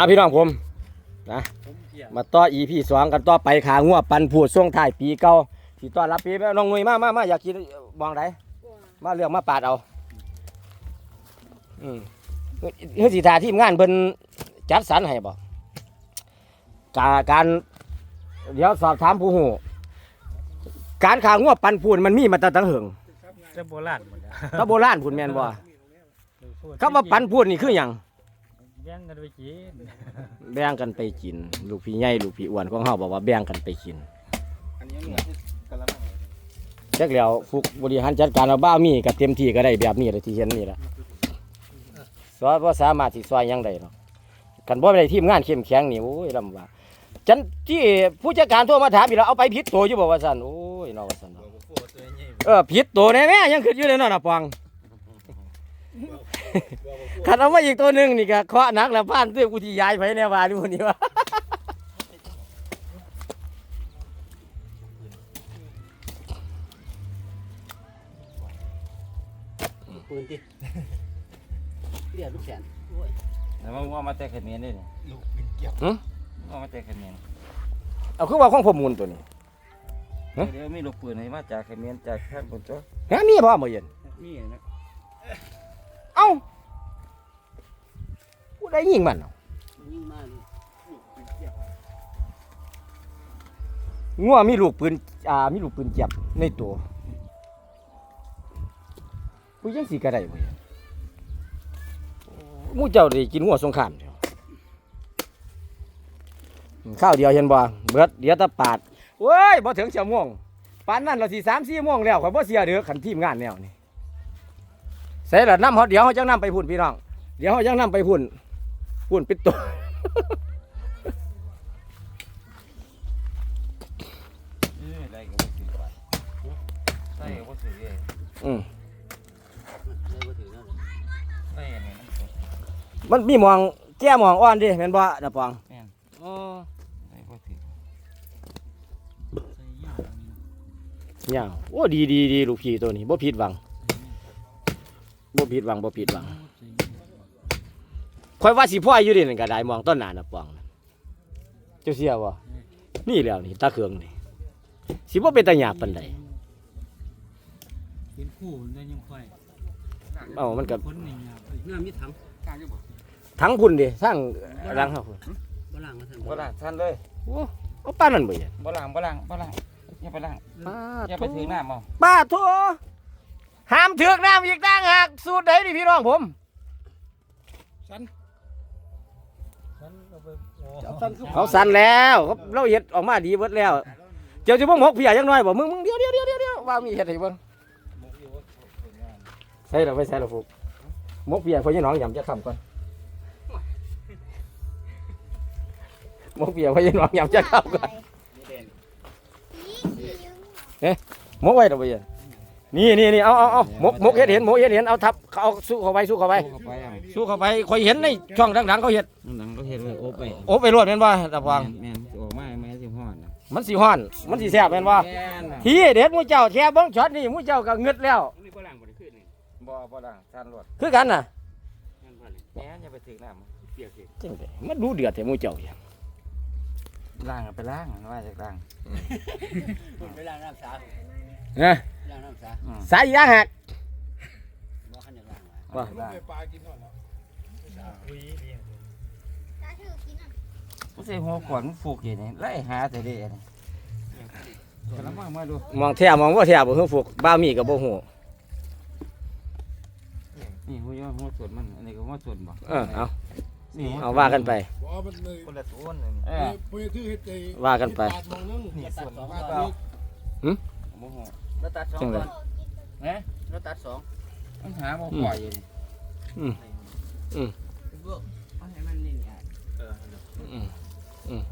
อะพี่น้องผมนะผมเกี่ยมาต่อ EP สองกันต่อไปขางัวปันผูดช่วงท้ายปีเก่าที่ต้อนรับปีน้องนุ้ยมามามาอยากกินมองไหนมาเลือกมาปาดเอาอืมเฮ้ยสิทาทีมงานเพิ่นจัดสรรให้บ่กาการเดี๋ยวสอบถามผู้หูการขางัวปันผูดมันมีมาแตั้งแต่เหิงจะโบราณหมดแล้วถ้าโบราณพูดแม่นบ่คำว่าปันพูดนี่คือหยัง แย่งกันไปกินแบ่งกันไปกิน ลูกพี่ใหญ่ลูกพี่อ้วนของเฮาบอกว่าแบ่งกันไปกินอันนี้เหนือที่กะละมังจักแล้วฟุกบริหารจัดการเอาบ้ามีกับเต็มที่ก็ได้แบบนี้เลยที่เห็นนี่ละสอนว่าสามารถที่ซอยหยังได้หรอกกันบ่ได้ทีมงานเข้มแข็งนี่โอ้ยลำบากจันที่ผู้จัดการโทรมาถามอีกแล้วเอาไปผิดตัวอยู่บอกว่าซั่นโอ้ยนอกว่าซั่นเนาะตัวผู้ตัวใหญ่เออผิดตัวแน่แม่ยังขึ้นอยู่เลยเนาะน่ะปอง ขันเอามาอีกตัวหนึงนี่ก็เคาะหนักแล้วผ่านเตื้อกูที่ย้ายไปแน่ว่าดูนี่ว่าปืนติเรียกลูกแสนแล้วมันว่ามาแต่เขมรนี่นี่ลูกเป็นเกียบว่ามาแต่เขมรเอาคือว่าของผมมูลตัวนี้ฮะเดี๋ยวมีลูกปืนให้มาจากเขมรจากท่านบนตัวฮะมีบ่บ่เย็นมีนะ ผู้ยิงมันเนาะยิงมานี่ลูกเป็นเกียบงัวมีลูกปืนอ่ามีลูกปืนเจ็บในตัวผู้ยังสิกระไดบ่เย็นหมู่เจ้าได้กินงัวสงครามเดียวข้าวเดียวเห็นบ่เบิดเดี๋ยวตะปาดเว้ยบ่ถึงเชั่วโมงปานนั้นเราสิ3 4โมงแล้วข่อยบ่เสียเด้อคันทีมงานแนวนี่ใส่ละน้ำเฮาเดี๋ยวเฮาจังนํไปพุ่นพี่น้อง เดี๋ยวเฮาจังนํไปพุ่น พุ่นปิดตัวเอ้ยอะไรก็บ่ถือว่าใส่ก็บ่ถือเองอืมเลยบ่ถือนั่นใส่อันนี้มันมันมีหมองแก้หมองอ่อนดิแม่นบ่น่ะปองอ๋อใส่บ่ถือยาวโอ้ดีดีดีลูกพี่ตัวนี้บ่ผิดหวังบ่ผิดหวังบ่ผิดหวัง ข่อยว่าสิพ่อยอยู่ดินั่นก็ได้มองต้นหน้าน่ะปองเจ้าเสียบ่นี่แล้วนี่ตาเครื่องนี่สิบ่เป็นตาหยาบปานใดเป็นคู่ได้ยังค่อยเอ้ามันก็คนหนึ่งอะน้ำมีถังกลางอยู่บ่ทั้งพุ่นดิทั้งรังเฮาพุ่นบ่ล้างมาทันบ่ล้างท่านเลยโอ้เอาปานนั้นบ่เห็นบ่ล้างบ่ล้างบ่ล้างอย่าไปล้างป้าอย่าไปถือน้ำเอาป้าโทห้ามถือกน้ำอีกต่างหากสูตรใดนี่พี่น้องผม สันฉัน เอาไปโอ้จับสันคือเขาสั่นแล้วเขาเราเฮ็ดออกมาดีเบิดแล้ว เจ้าจะบ่หมกเพียจังน้อยบ่มึงมึงเดี๋ยวเดี๋ยวเดี๋ยวเดี๋ยวเดี๋ยวว่ามีเฮ็ดให้เบิ่งใส่เราไปใส่เราฟุกหมกเพียพอยี่น้องยำจะคำก่อนหมกเพียพอยี่น้องยำจะคำก่อนหมกไว้เราไปเย็ นนี่นี่นี่เอาเอาเอาหมกหมกเฮ็ดเห็นหมกเฮ็ดเห็นเอาทับเอาสู้เข้าไปสู้เข้าไปเข้าไปอะสู้เข้าไปคอยเห็นในช่องดังๆเขาเฮ็ดหนังก็เฮ็ดไว้โอบไปโอ้ไปรวดแม่นบ่ตะพองแม่นออกมาแม่สิฮ้อนน่ะมันสิฮ้อน มันสิแซ่บแม่นบ่แม่นน่ะที่เด็ดหมูเจ้าแช่เบิ้งช็อตนี่หมูเจ้าก็เงึดแล้วนี่บ่ล้างบ่ได้ขึ้นนี่บ่บ่ล้างท่านรวดคือกันน่ะนั่นบ่นี่แม่นอย่าไปถือน้ำเปียกสิจริงเด้มันดูเดือดแต่หมูเจ้าอย่างล้างก็ไปล้างว่าจากล้าง ไปล้างน้ำสา นะล้างน้ำสาอืมสายยางหักบ่คันจะล้างไว้ว่าลูกไปปลากินก่อนแล้วคุยดีผู้ใส่หัวขวานมันฟูกอยู่นี่ไล่หาแต่เด้นี่กำลังมามาดูมองแท้มองว่าแท้บ่ฮู้ฟุกบ้ามีก็บ่ฮู้นี่หัวย้อนหัวส่วนมันอันนี้ก็หัวส่วนบ่เออเอานี่เอาว่ากันไป บ่มันเลยคนละส่วนนึงเอเอออไปถือเฮ็ดใจว่ากันไปปาดมองนึงนี่ส่วนปาดลูก บ่ฮู้แล้วตัดสองจังเลก่ยอนเอ๊ะแล้วตัดสองมันหาบ่ปล่อยอยู่นี่เอาให้มันนี่อะอืมอืม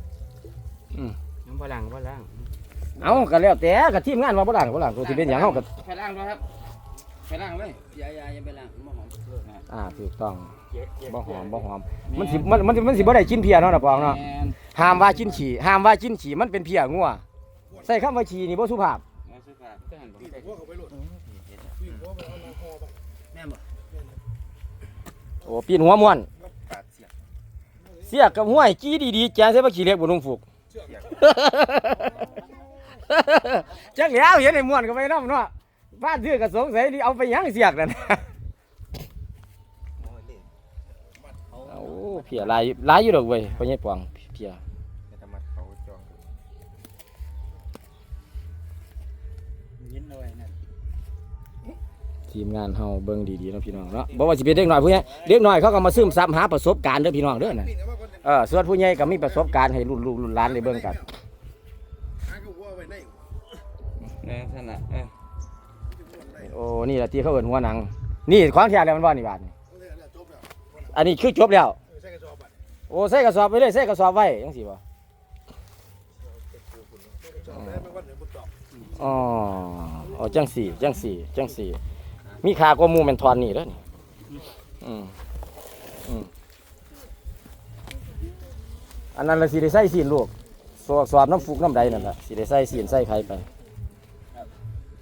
อืมน้ำบ่ล้างบ่ล้างเอาก็แล้วแต่ก็ทีมงานว่าบ่ล้างบ่ล้างตัวสิเป็นหยังเฮาก็ไปล้างด้วยครับไปล้างไว้อย่าอย่าอย่าไปล้างบ่หอมอ่าถูกต้องเจ็บเจ็บบ่หอมบ่หอมมันสิมันมันมันสิบ่ได้กินเพียเนาะน่ะปองเนาะแม่นห้ามว่ากินฉี่ห้ามว่ากินฉี่มันเป็นเพียงัวใส่คำว่าฉี่นี่บ่สุภาพมาก็หันบ่ปีนได้หัวเขาไปโลดปีนหัวไปเอาน้ำคอไปแม่นบ่โอ้ปีนหัวม่วนปาดเสียบสเสียกกับห้วยจี้ดีๆแจ้งใส่บ่ขี้เล็กบ่นุ่งผูกจังแล้วเห็นไอ้ม่วนก็ไปนำเนาะบ้านซื้อก็สงสัยนี่เอาไปยังเสียกนั่นโอ้เพียลายลายอยู่ดอกเว้ยพ่อใหญ่ปองเพีย ยินเอาไว้นั่นทีมงานเฮาเบิ่งดีๆเนาะพี่น้องเนาะบ่ว่าสิเป็นเด็กน้อยผู้ใหญ่เด็กน้อยเขาก็มาซึมซับหาประสบการณ์เด้อพี่น้องเด้อน่ะปีนกันมาก่อนเนี่ยเออส่วนผู้ใหญ่ก็มีประสบการณ์ให้รุ่นลูกรุ่นหลานได้เบิ่งกันหากูว่าไว้ในแน่ท่านน่ะเออโอ้นี่ล่ะที่เขาเอิ้นหัวหนัง นี่ของแท้แล้วมันบ่นี่บาดนี่เอาเลยเอาจบแล้วอันนี้คือจบแล้วเออใส่กระสอบบัดโอ้ใส่กระสอบไปเลยใส่กระสอบไว้จังซี่บ่กระส อบแล้วมันก็เดี๋ยวบุตรอบอ๋ออ๋อจังสี่จังสี่จังสี่มีค่ากว่าหมู่แม่นทอนนี่เด้อนี่อืมอืมอันนั้นละสิได้ใส่ซีนลูกสอบสอบน้ำฟุกน้ำใดนั่นล่ะสิได้ใส่ซีนใส่ไข่ไป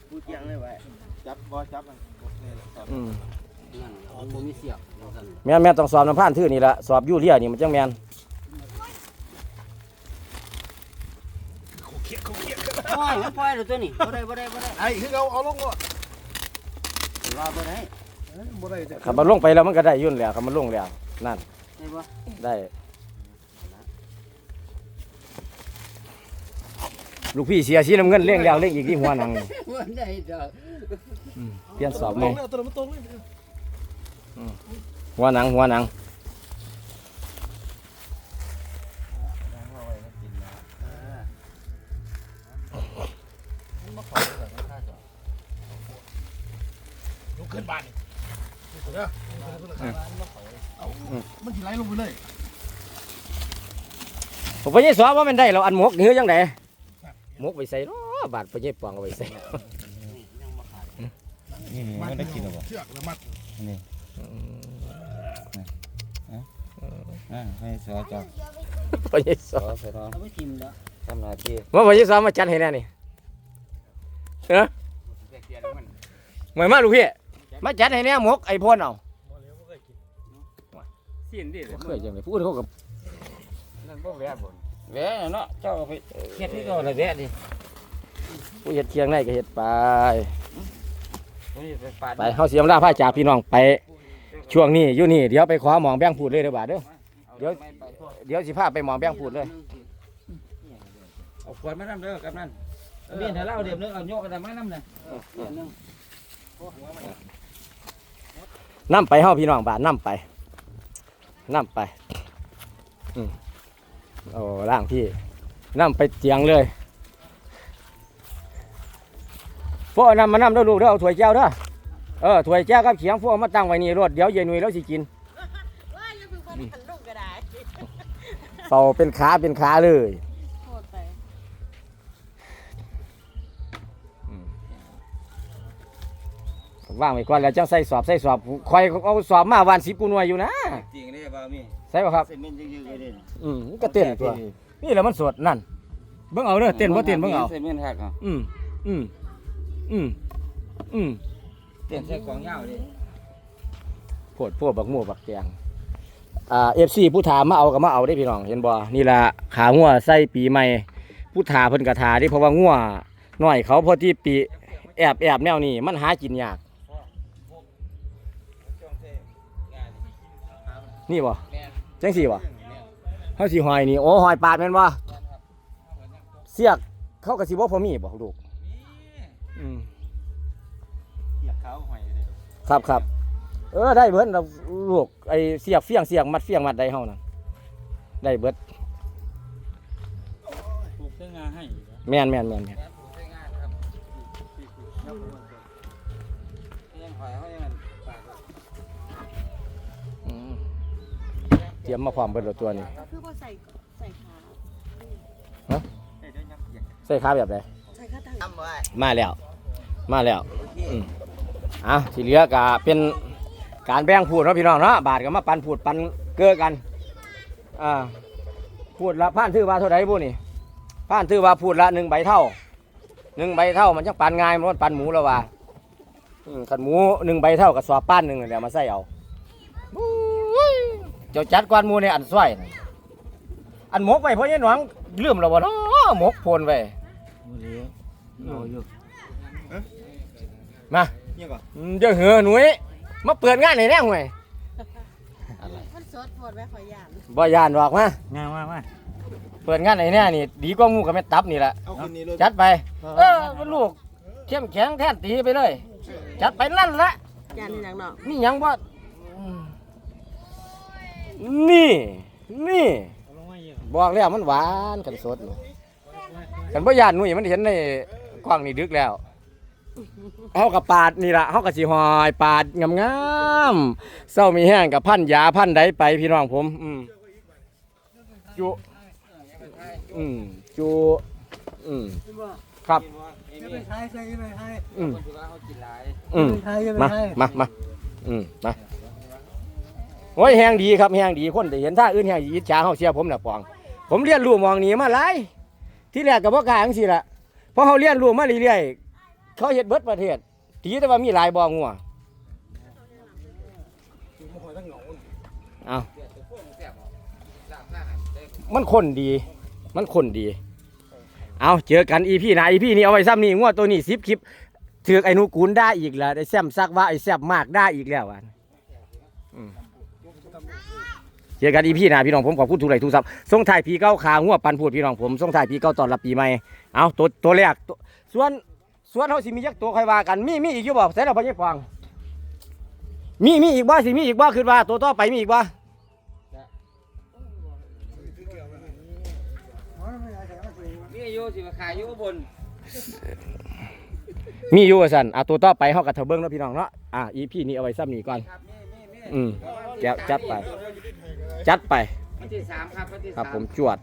พูดยังเลยไว้จับบ่จับมันอืมนั่นมันบ่มีเสียบว่าซั่นแม่นแม่นต้องสอบน้ำผ่านทื่อนี่ละสอบยูเรียนี่มันจังแม่น ปล่อยมันปล่อยแล้วตัวนี้บ่ได้บ่ได้บ่ได้ไอ้คือเอาเอาลงก่อนว่าบ่ได้เอ้ยบ่ได้จะขับมันลงไปแล้วมันก็ได้ยุ่นแล้วขับมันลงแล้วนั่นได้บ่ได้ ลูกพี่เสียสีน้ำเงินเลี้ยงแล้วเลี้ยงอีกที่หัวหนังบ่ได้ดอกเปลี่ยนสอบตไหรมงแล้วตัวมันตรงเลยหัวหนังหัวหนัง ลุกขึ้นบ้านนี่ลุกขึ้นเด้อลุกขึ้นเอามันสิไหลลงไปเลยผมไปยี่สอบว่ามันได้เราอันหมกเนื้อยังไงหมกไปใส่เนาะบาดไปยี่ปองเอาไปใส่นี่ไม่ได้กินหรอกเชือกแล้วมัดอ่าให้สอจับไปยี่สสออบไปรอเอาไปทิ่มแล้วทำหน้าที่ว่าไปยี่สอบมาจัดให้แน่นี่ เออเหมือนมาลูกพี่ มาจัดให้แน่หมกไอ้พ่นเอาบ่เหลียวบ่เคยกินสิ้นดิบ่เคยจังเลยพูดเขากับนั่นบ่แวะบ่แวะเนาะเจ้าไปเฮ็ดที่ก็ละแวะดิผู้เห็ดเคียงในก็เห็ดไปนี่ไปปาดไปเฮาเสียมลาพาจากพี่น้องไป ช่วงนี้อยู่นี่เดี๋ยวไปขอหมองแบงพูดเลยเด้อบาดเด้อเดี๋ยวเดี๋ยวสิพาไปหมองแบงพูดเลยเอาขวดมานำเด้อกับนั่น เมียนให้เราเดี๋ยวนึงเอาโยกกันมานำน่ะนํไปเฮาพี่น้องบาดนํไปนํไปอืมโอ้ล่างพี่นํไปเจียงเลยพวกนำมานำเด้อลูกเด้อเอาถ้วยแก้วเด้อเออถ้วยแก้วกับเขียงพวกเอามาตั้งไว้นี่รถเดี๋ยวเย็นหนุ่ยแล้วสิกินว่าอย่าเพิ่งมาหันลูกก็ได้เฝ้าเป็นขาเป็นขาเลย ว่างไว้ก่อนแล้วจังใส่สอบใส่สอบคอยเอาสอบมาวันสิบกูหน่วยอยู่นะจริงเด้บ่มีใส่ป่ะครับเซเมนต์ยืดๆเลยเด้อืมมันก็เต้นตัว นี่แหละมันสดนั่นเบิ่งเอาเด้อเต้นบ่เต้นเบิ่งเอาใส่เมียนฮักเอาอืมอืมอืมอืมเต้นใส่ของยาวดิโพดพวกบักหมู่บักแกงอ่า FC ผู้ถามมาเอาก็มาเอาได้พี่น้องเห็นบ่นี่ล่ะขางัวใส่ปีใหม่ผู้ถาเพิ่นก็ทาดิเพราะว่างัวน้อยเขาพอที่ปีแอบแอบแนวนี้มันหากินยาก นี่บ่จังสี่บ่เฮาสิหอยนี่โอ้หอยปาดแม่นบ่เสียกเขาก็สิบ่พอมีบ่ลูกอืมเสียบเขาหอยเลยครับครับเออได้เบิดเราลูกไอ้เสียกเฟียงเสียงมัดเฟียงมัดได้เฮานั่นได้เบิดปลูกแต่งาให้อีกแล้วแม่นแม่นแม่นแม่น ตรียมมาพร้อมเบิดแล้วตัวนี้คือพอใส่ใส่ขาใส่ขาแบบใดใส่ขาตั้งทำไว้มาแล้ว มาแล้วอืมอะที่เหลือก็เป็นการแบ่งพูดเนาะพี่น้องเนาะบาทก็มาปันพูดปันเกือกันอ่าพูดละผ่านถือว่าเท่าไหร่บุนี่ผ่านถือว่าพูดละหนึ่งใบเท่าหนึ่งใบเท่ามันจังปันง่ายมันปันหมูแล้วว่าอืมขันหมูหนึ่งใบเท่ากับสอบป้านหนึ่งเดี๋ยวมาใส่เอาบู๊ยเจ้าจัดกวนหมูในอันสวยน่ะอันหมกไว้เพราะยันหวังลืมแล้วบ่เนาะหมกโพนไว้บ่เหลียวเอาอยู่มาเนี่ยก่อนอืมเดี๋ยวเหอะหนุ่ยมาเปิดงานให้แน่ห่วยมันสดโพดไว้ขอยย่านบ่ย่านดอกมางามมามาเปิดงานให้แน่นี่ ดีกว่าหมูกับแม่ตับนี่แหละเอาคืนนี้เลยจัดไป เออมันลูกเข้มแข็งแท้ตีไปเลย จัดไปนั่นละย่านนี่หนังเนาะนี่หยังบ่อืม นี่ นี่เอาลงมาเยอะบอกแล้วมันหวานกันสดนี่กันบ่ย่านหนุ่ยมันเห็นในกล้องนี่ดึกแล้วเฮากับปาดนี่ล่ะเฮาก็สิหอยปาดงามๆเศร้ามีแห้งกับพันยาพันใดไปพี่น้องผม อืมจุอืมจุอืมครับไม่ใช่ใช่ไม่ใช่อืมคนที่ว่าเขากินหลายอืมไม่ใช่ไม่มาใช่มามาอืมมา โอ้ยแหงดีครับแหงดีคนได้เห็นท่าอื่นแหงอิจฉาเฮาเสียผมน่ะปอง ผมเรียนรู้มองนี้มาหลายที่แรกก็บ่กล้าจังซี่ล่ะพอเฮาเรียนรู้มาเรื่อยๆเขาเฮ็ดเบิดประเทศทีแต่ว่ามีหลายบ่องัวเอามันคนดี มันคนดี เอาเจอกันอีพี่นะอีพี่นี่เอาไว้ซ้ำนี่งัวตัวนี้10คลิปถือไอ้หนูกูนได้อีกแล้วได้แซมซักว่าไอ้แซบมากได้อีกแล้วอันอืม เจอกันอีพี่นะพี่น้องผมขอบคุณทุกไหลทุกทรัพย์ส่งถ่ายปีเก้าขางัวปันพูดพี่น้องผมส่งถ่ายปีเก้าตอนรับปีใหม่เอาตัวตัวแรกตัวส่วนส่วนเขาสิมีจักตัวใครว่ากันมีมีอีกอยู่บ่ใส่เราไปยังฟังมีมีอีกบ่สิมีอีกบ่คือว่าตัวต่อไปมีอีกบ่มีอายุสิมาขายอยู่อุบนมีอยู่ว่าสั่นอะตัวต่อไปเฮากับเถอะเบิ่งเนาะพี่น้องเนาะอะอีพี่นี่เอาไว้ซ้ำนี่ก่อนครับนี่นี่นี่อืมแก้วจัดไป จัดไป วันที่สามครับวันที่ครับสามผมจวด